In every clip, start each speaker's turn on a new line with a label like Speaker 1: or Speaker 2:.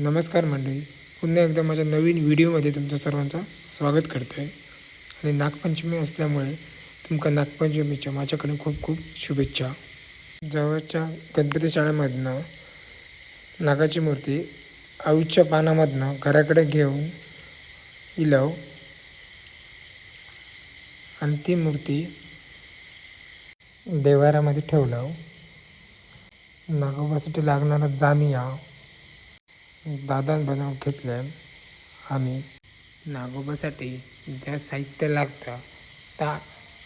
Speaker 1: नमस्कार मंडळी. पुन्हा एकदा माझ्या नवीन व्हिडिओमध्ये तुमचं सर्वांचं स्वागत करतो आहे आणि नागपंचमी असल्यामुळे तुमका नागपंचमीच्या माझ्याकडे खूप खूप शुभेच्छा. जवळच्या गणपती शाळेमधनं नागाची मूर्ती आऊच्या पानामधनं घराकडे घेऊन इलव. आणि ती मूर्ती देवाऱ्यामध्ये ठेवलं नागोबासाठी लागणारा जानिया. दादान बनवून घेतल्यान आणि नागोबासाठी ज्या साहित्य लागतं त्या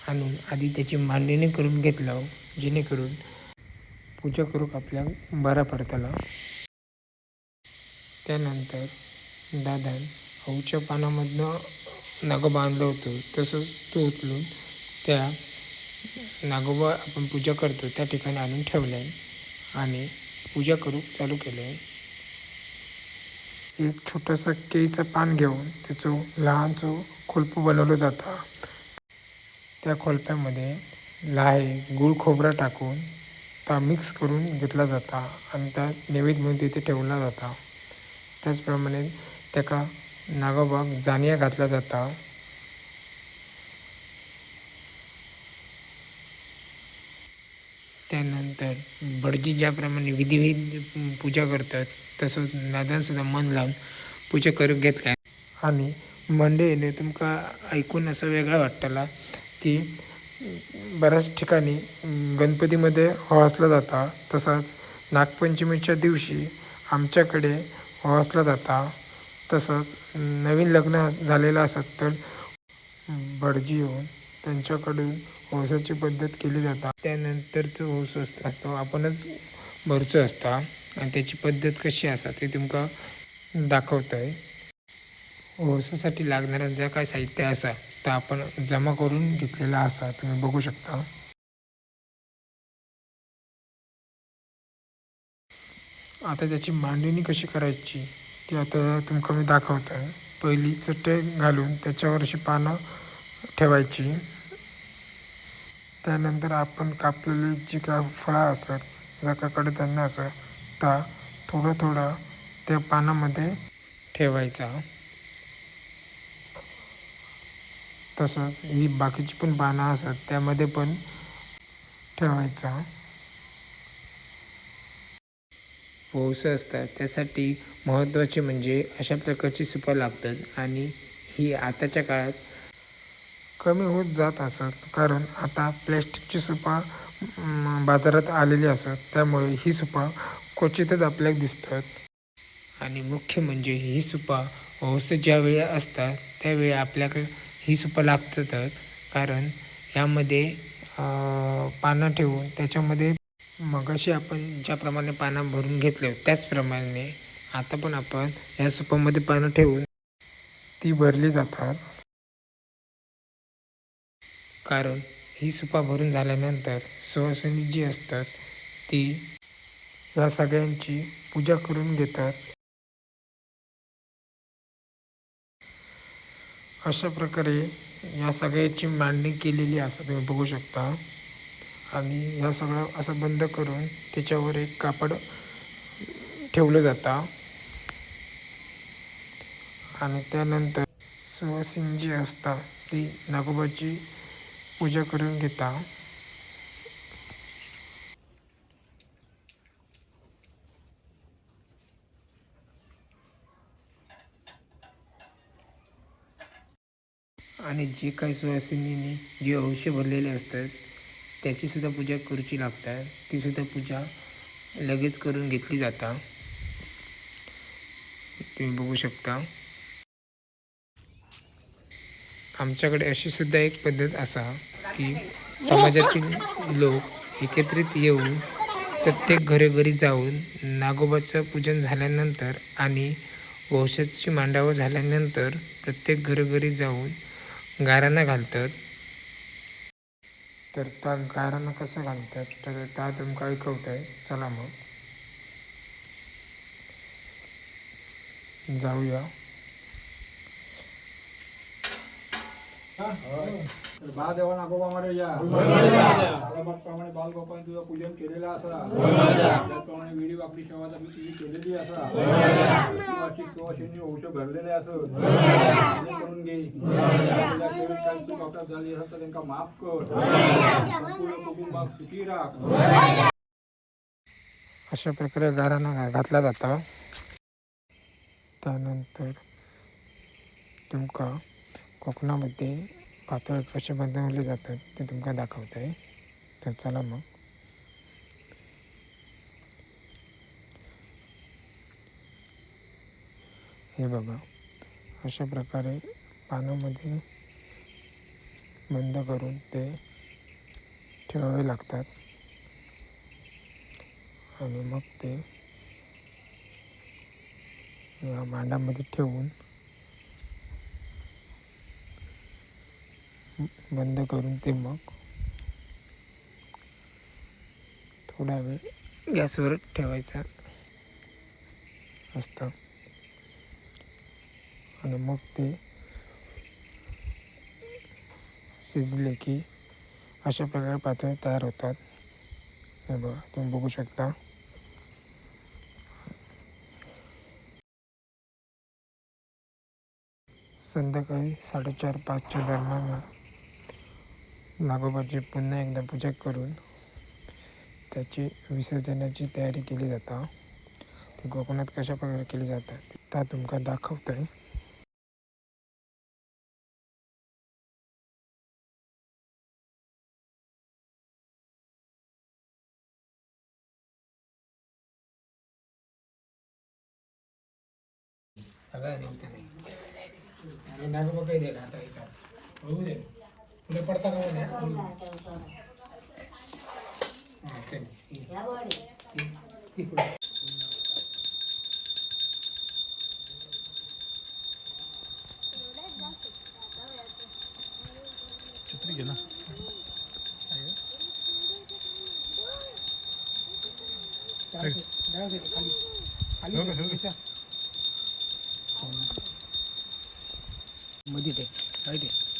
Speaker 1: आणून आधी त्याची मांडणी करून घेतलं जेणेकरून पूजा करूक आपल्याक बरा पडतला. त्यानंतर दादान आऊच्या पानामधनं नागोबा आणलं होतं. तसंच तो उचलून त्या नागोबा आपण पूजा करतो त्या ठिकाणी आणून ठेवलं आणि पूजा करूक चालू केलं आहे एक छोटासा केळीचं पान घेऊन त्याचं लहानसं खोलपं बनवलं जातं. त्या खोलप्यामध्ये लाहे गुळ खोबरा टाकून त्या मिक्स करून घेतला जाता आणि त्या नैवेद्य म्हणून तिथे ठेवला जाता. त्याचप्रमाणे त्याका नागोबाग जानिया घातला जाता. त्यानंतर भटजी ज्याप्रमाणे विधिविध पूजा करतात तसंच नादानसुद्धा मन लावून पूजा करून घेतल्या. आणि मंडळीने तुमका ऐकून असं वेगळा वाटतला की बऱ्याच ठिकाणी गणपतीमध्ये हवासला जाता तसंच नागपंचमीच्या दिवशी आमच्याकडे हवासला जाता तसंच नवीन लग्न झालेलं असत तर भटजी येऊन त्यांच्याकडून पावसाची पद्धत केली जाता. त्यानंतरचो ऊस असता तो आपणच भरचो असता आणि त्याची पद्धत कशी असा ते तुमका दाखवतय. आहे ओसासाठी ज्या काय साहित्य असा तर आपण जमा करून घेतलेला असा तुम्ही बघू शकता. आता त्याची मांडणी कशी करायची ती आता तुमका मी दाखवतोय. पहिली चटई घालून त्याच्यावर अशी पानं ठेवायची. त्यानंतर आपण कापलेली जी काय फळं असत जकाकडे कडधान्य असं त्या थोडं थोडं त्या पानामध्ये ठेवायचा. तसंच ही बाकीची पण पानं असत त्यामध्ये पण ठेवायचा. पोस असतात त्यासाठी महत्त्वाचे म्हणजे अशा प्रकारची सुपं लागतात आणि ही आताच्या काळात कमी होत जात असत. कारण आता प्लॅस्टिकची सुपा बाजारात आलेली असत. त्यामुळे ही सुपा क्वचितच आपल्याला दिसतात. आणि मुख्य म्हणजे ही सुपा औषध ज्यावेळी असतात त्यावेळी आपल्याकडे ही सुपा लागतातच. कारण यामध्ये पानं ठेवून त्याच्यामध्ये मगाशी आपण ज्याप्रमाणे पानं भरून घेतले त्याचप्रमाणे आता पण आपण या सुपामध्ये पानं ठेवून ती भरली जातात. कारण ही सुपा भरून झाल्यानंतर सुवासिनी जी असतात ती या सगळ्यांची पूजा करून घेतात. अशा प्रकारे या सगळ्याची मांडणी केलेली असं तुम्ही बघू शकता. आणि ह्या सगळं असं बंद करून त्याच्यावर एक कापड ठेवलं जातं. आणि त्यानंतर सुवासिनी जी असतात ती नागोबाची पूजा करून घेता. आणि जे काही सुवासिनीने जे औषध भरलेले असतात त्याचीसुद्धा पूजा करूची लागतात. तीसुद्धा पूजा लगेच करून घेतली जाता. तुम्ही बघू शकता. आमच्याकडे अशी सुद्धा एक पद्धत असा. की समाजातील लोक एकत्रित येऊन प्रत्येक घरोघरी जाऊन नागोबाचं पूजन झाल्यानंतर आणि वंशाची मांडावं झाल्यानंतर प्रत्येक घरोघरी जाऊन गाराणा घालतात. तर त्या गाराणा कसं घालतात? तर त्या तुमका ऐकवत आहे चला मग. जाऊया.
Speaker 2: तर बा देवा नागोबा मारे या प्रमाणे बालगोपाने तुझं पूजन केलेलं असा. त्याप्रमाणे विडी वाकडी सेवा मी तुझी केलेली असा. सेवाशनी औषध भरलेले असं. हे करून घे. आपल्यात झाली असेल तर त्यांना माफ कर. सुखी राख.
Speaker 1: अशा प्रकारे गाराणा घा- घातला जाता. त्यानंतर तुमका कोकणामध्ये पातळ कसे बनवले जातात ते तुमका दाखवत आहे तर चला मग. हे बघा अशा प्रकारे पानामध्ये बंद करून ते ठेवावे लागतात. आणि मग ते या ठेवून बंद करून ते मग थोडा वेळ गॅसवर ठेवायचा असतं. आणि मग ते शिजले की अशा प्रकारे पातळ तयार होतात. हे बघा तुम्ही बघू शकता. संध्याकाळी साडेचार पाचच्या दरम्यान नागोबाची पुन्हा एकदा पूजा करून त्याची विसर्जनाची तयारी केली जाता. ती कोकणात कशा प्रकारे केली जाता त्या तुमका दाखवतंय. नागोबा काही दिला आता एका बघू दे. तुला पडता का म्हणे मध्ये ते राईट